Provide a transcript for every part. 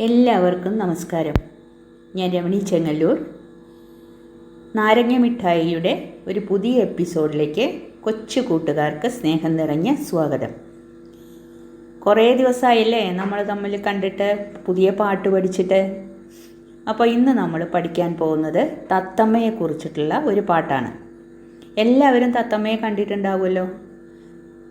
എല്ലാവർക്കും നമസ്കാരം. ഞാൻ രമണി ചെങ്ങല്ലൂർ. നാരങ്ങ മിഠായിയുടെ ഒരു പുതിയ എപ്പിസോഡിലേക്ക് കൊച്ചു കൂട്ടുകാർക്ക് സ്നേഹം നിറഞ്ഞ സ്വാഗതം. കുറേ ദിവസമായില്ലേ നമ്മൾ തമ്മിൽ കണ്ടിട്ട് പുതിയ പാട്ട് പഠിച്ചിട്ട്. അപ്പോൾ ഇന്ന് നമ്മൾ പഠിക്കാൻ പോകുന്നത് തത്തമ്മയെക്കുറിച്ചിട്ടുള്ള ഒരു പാട്ടാണ്. എല്ലാവരും തത്തമ്മയെ കണ്ടിട്ടുണ്ടാവുമല്ലോ?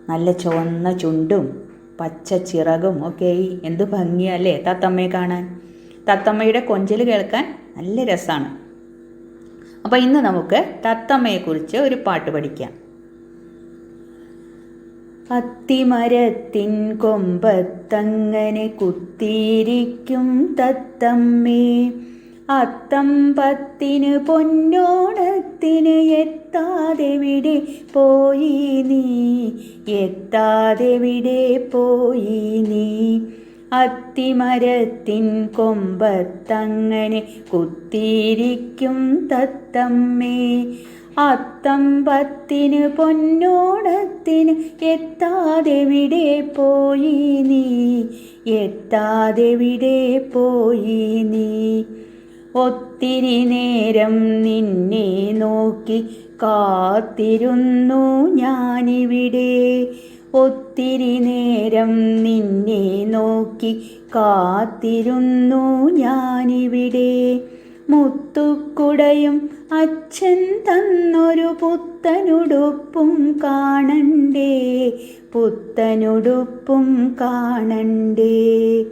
നല്ല ചുവന്ന ചുണ്ടും പച്ച ചിറകും ഒക്കെ എന്ത് ഭംഗിയല്ലേ തത്തമ്മയെ കാണാൻ. തത്തമ്മയുടെ കൊഞ്ചൽ കേൾക്കാൻ നല്ല രസമാണ് അപ്പോൾ ഇന്ന് നമുക്ക് തത്തമ്മയെക്കുറിച്ച് ഒരു പാട്ട് പഠിക്കാം. അത്തിമരത്തിൻ കൊമ്പത്തങ്ങനെ കുത്തിയിരിക്കും തത്തമ്മേ. അത്തം പത്തിന് പൊന്നോണത്തിന് എത്താതെവിടെ പോയി നീ? എത്താതെവിടെ പോയി നീ? അത്തിമരത്തിൻ കൊമ്പത്തങ്ങനെ കുത്തിയിരിക്കും തത്തമ്മേ. അത്തം പത്തിന് പൊന്നോണത്തിന് എത്താതെവിടെ പോയി നീ? എത്താതെവിടെ പോയി നീ? ഒത്തിരി നേരം നിന്നെ നോക്കി കാത്തിരുന്നു ഞാനിവിടെ. ഒത്തിരി നേരം നിന്നെ നോക്കി കാത്തിരുന്നു ഞാനിവിടെ. മുത്തുക്കുടയും അച്ഛൻ തന്നൊരു പുത്തനുടുപ്പും കാണണ്ടേ? പുത്തനുടുപ്പും കാണണ്ടേ?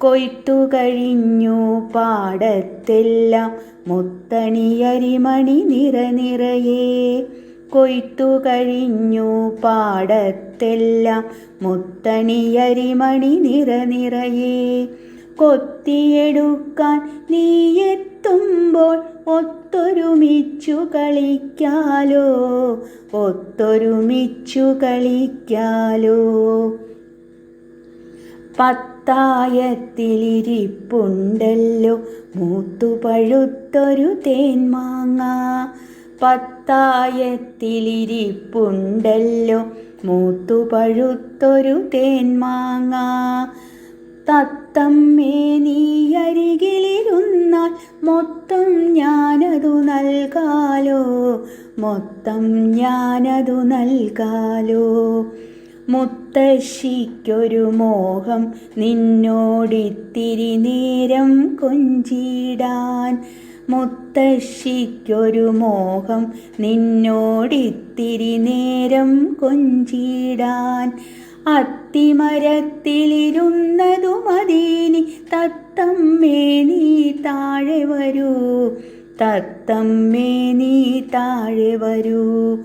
കൊയ്ത്തു കഴിഞ്ഞു പാടത്തെല്ലാം മുത്തണിയരിമണി നിറനിറയെ. കൊയ്ത്തു കഴിഞ്ഞു പാടത്തെല്ലാം മുത്തണിയരിമണി നിറനിറയെ. കൊത്തിയെടുക്കാൻ നീയെത്തുമ്പോൾ ഒത്തൊരുമിച്ചു കളിക്കാലോ ഒത്തൊരുമിച്ചു കളിക്കാലോ. പത്തായത്തിലിരിപ്പുണ്ടല്ലോ. മൂത്തുപഴുത്തൊരു തേന്മാങ്ങ പത്തായത്തിലിരിപ്പുണ്ടല്ലോ. മൂത്തുപഴുത്തൊരു തേന്മാങ്ങ തത്തമ്മേ നീ അരികിലിരുന്നാൽ മൊത്തം ഞാനതു നൽകാലോ. മൊത്തം ഞാനതു നൽകാലോ. മുത്തശ്ശിക്കൊരു മോഹം നിന്നോടിത്തിരി നേരം കൊഞ്ചിടാൻ. മുത്തശ്ശിക്കൊരു മോഹം നിന്നോടിത്തിരി നേരം കൊഞ്ചിടാൻ. അത്തിമരത്തിലിരുന്നതു മതീനി തത്തമ്മേ നീ താഴെ വരൂ തത്തമ്മേ നീ താഴെ വരൂ.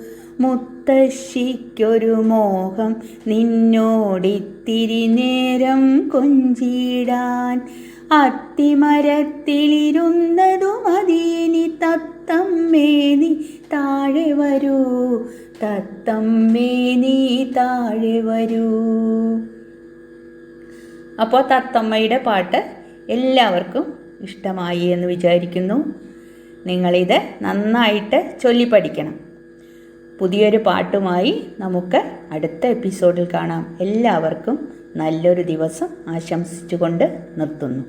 മുത്തശ്ശിക്കൊരു മോഹം നിന്നോടിത്തിരി നേരം കൊഞ്ചിടാൻ അത്തിമരത്തിലിരുന്നതു മദീനി തത്തമ്മേനി താഴെ വരൂ. തത്തമ്മേനി താഴെ വരൂ. അപ്പോൾ തത്തമ്മയുടെ പാട്ട് എല്ലാവർക്കും ഇഷ്ടമായി എന്ന് വിചാരിക്കുന്നു. നിങ്ങളിത് നന്നായിട്ട് ചൊല്ലി പഠിക്കണം പുതിയൊരു പാട്ടുമായി നമുക്ക് അടുത്ത എപ്പിസോഡിൽ കാണാം. എല്ലാവർക്കും നല്ലൊരു ദിവസം ആശംസിച്ചുകൊണ്ട് നിർത്തുന്നു.